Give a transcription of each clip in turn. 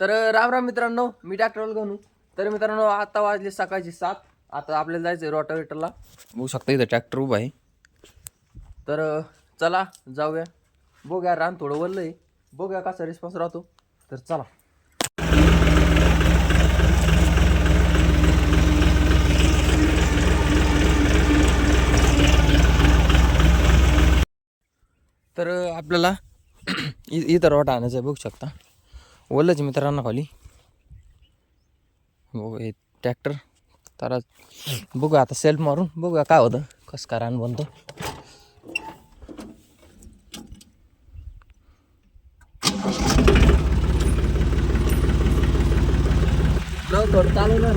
तर राम राम मित्रांनो मी ट्रॅक्टरवर गणू तर मित्रांनो आता वाजले सकाळची सात. आता आपल्याला जायचं आहे रोटावेटरला बघू शकता इथं ट्रॅक्टर उभा आहे. तर चला जाऊया. बघूया रान थोडं वरलं आहे बघूया कसा रिस्पॉन्स राहतो. तर चला. तर आपल्याला इ इथं रोटा आणायचं आहे बघू शकता. ओलंच आहे मित्रांनो खाली. बघू हे ट्रॅक्टर तर बघू आता सेल्फ मारून बघूया काय होतं कसं काय रान बनतो. चालेल ना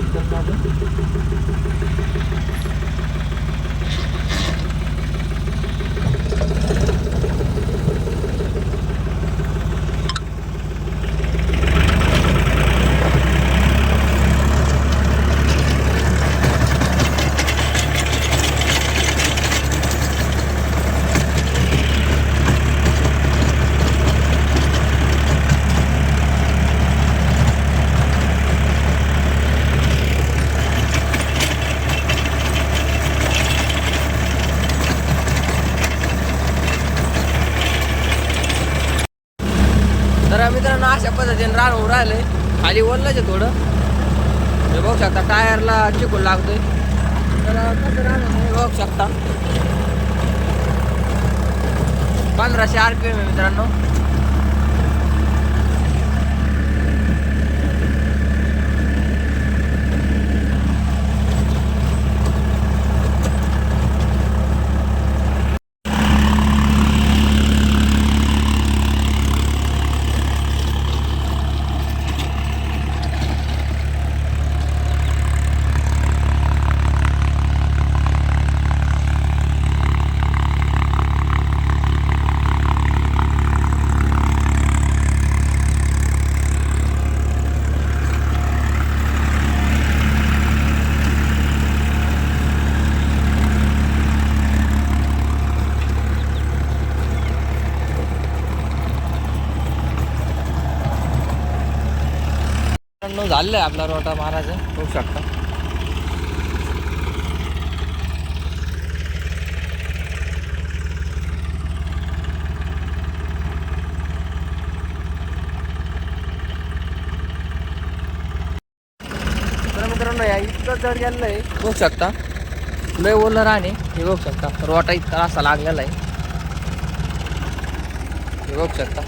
तर मित्रांनो अशा पद्धतीने रान होऊन राहिलंय खाली ओललंच आहे थोडं. हे बघू शकता टायरला चिकून लागतोय. तर कसं हे बघू शकता. पंधराशे आर पी एम आहे मित्रांनो. मित्रांनो झालेलं आहे आपला रोटा महाराज बघू शकता. तर मित्रांनो या इतकं जड गेलेलं आहे. बघू शकता. लय ओलं राहणे हे बघू शकता. रोटा इतका असा लागलेला आहे. हे बघू शकता.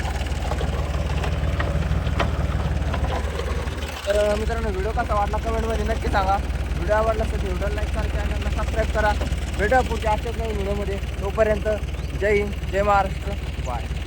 तर मित्रांनो व्हिडिओ कसा वाटला कमेंटमध्ये नक्की सांगा. व्हिडिओ आवडला असेल तर व्हिडिओ लाईक करा चॅनलला सबस्क्राईब करा. भेटा पुढच्या अशाच नाही व्हिडिओमध्ये. तोपर्यंत जय हिंद जय महाराष्ट्र. बाय